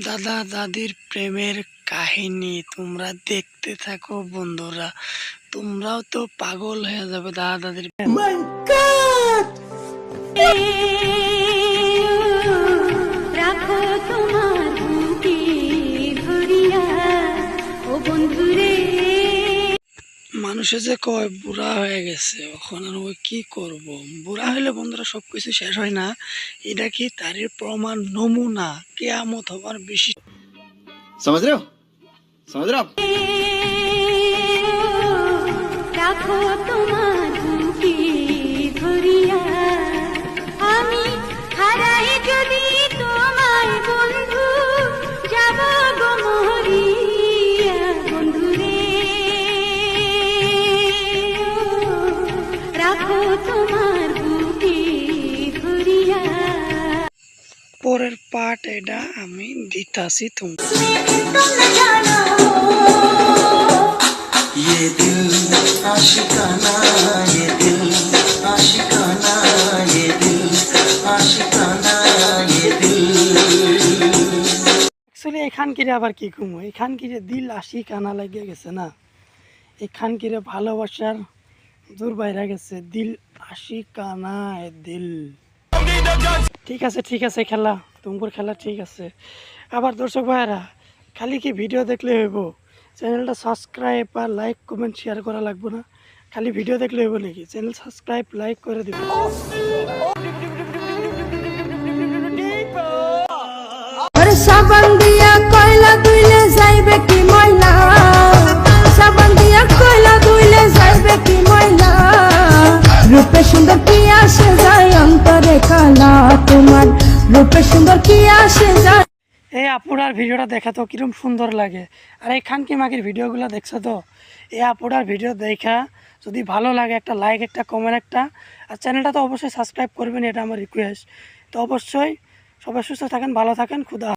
দাদা, দাদির প্রেমের কাহিনী তোমরা দেখতে থাকো বন্ধুরা। তোমরাও তো পাগল হয়ে যাবে দাদা, দাদির মানুষে যে কয় বুড়া হয়ে গেছে এখন আর ওই কী করব? বুড়া হলে বন্ধুরা সব কিছু শেষ হয় না। এটা কি তারই প্রমাণ? নমুনা। কেয়ামত হবার বেশি সমাজ রে সমাজ রাখো তোমার পরের পার্ট এটা আমি দিতাছি তুমি ये दिल आशिकाना ये दिल आशिकाना ये दिल आशिकाना ये दिल অ্যাকচুয়ালি এখান কিরে আবার কি কমু এখান কিরে দিল আশি কানা লাগিয়ে গেছে না এখান কিরে ভালোবাসার দূর বাইরে গেছে। দিল আশি কানা দিল। ঠিক আছে ঠিক আছে, খেলা। তুমকুর খেলা ঠিক আছে। আবার দর্শক ভাইয়েরা, খালি কি ভিডিও দেখলে হইব? চ্যানেলটা সাবস্ক্রাইব আর লাইক কমেন্ট শেয়ার করা লাগবে না। খালি ভিডিও দেখলে হইব নাকি? চ্যানেল সাবস্ক্রাইব লাইক করে দিবে। সাবান দিয়া কয়লা দুইলে যাইবে কি ময়লা? রূপে সুন্দর কি আসে যায় অন্তরে কালা তোমার? রূপে সুন্দর কি আসে যায়? এই আপুরার ভিডিওটা দেখা তো কিরম সুন্দর লাগে। আর এই খানকি মাগির ভিডিওগুলো দেখছ তো? এই আপুরার ভিডিও দেখা যদি ভালো লাগে একটা লাইক একটা কমেন্ট একটা। আর চ্যানেলটা তো অবশ্যই সাবস্ক্রাইব করবেন, এটা আমার রিকোয়েস্ট তো অবশ্যই সবাই সুস্থ থাকেন, ভালো থাকেন, খুদা